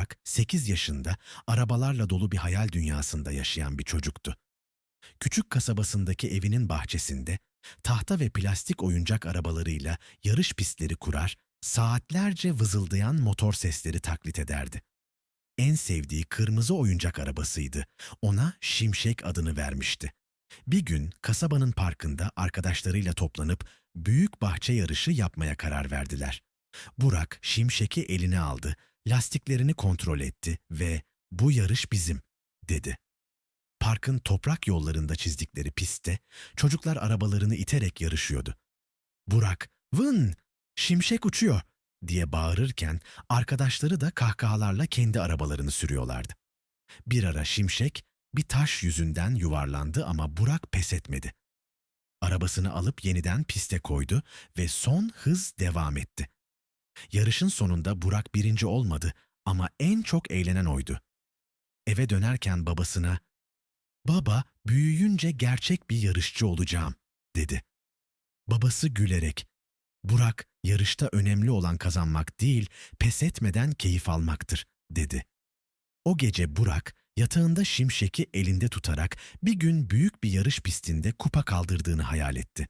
Burak 8 yaşında arabalarla dolu bir hayal dünyasında yaşayan bir çocuktu. Küçük kasabasındaki evinin bahçesinde tahta ve plastik oyuncak arabalarıyla yarış pistleri kurar, saatlerce vızıldayan motor sesleri taklit ederdi. En sevdiği kırmızı oyuncak arabasıydı. Ona Şimşek adını vermişti. Bir gün kasabanın parkında arkadaşlarıyla toplanıp büyük bahçe yarışı yapmaya karar verdiler. Burak Şimşek'i eline aldı, lastiklerini kontrol etti ve "Bu yarış bizim." dedi. Parkın toprak yollarında çizdikleri pistte çocuklar arabalarını iterek yarışıyordu. Burak, "Vın! Şimşek uçuyor!" diye bağırırken arkadaşları da kahkahalarla kendi arabalarını sürüyorlardı. Bir ara Şimşek bir taş yüzünden yuvarlandı ama Burak pes etmedi. Arabasını alıp yeniden piste koydu ve son hız devam etti. Yarışın sonunda Burak birinci olmadı ama en çok eğlenen oydu. Eve dönerken babasına "Baba, büyüyünce gerçek bir yarışçı olacağım." dedi. Babası gülerek "Burak, yarışta önemli olan kazanmak değil, pes etmeden keyif almaktır." dedi. O gece Burak yatağında şimşeki elinde tutarak bir gün büyük bir yarış pistinde kupa kaldırdığını hayal etti.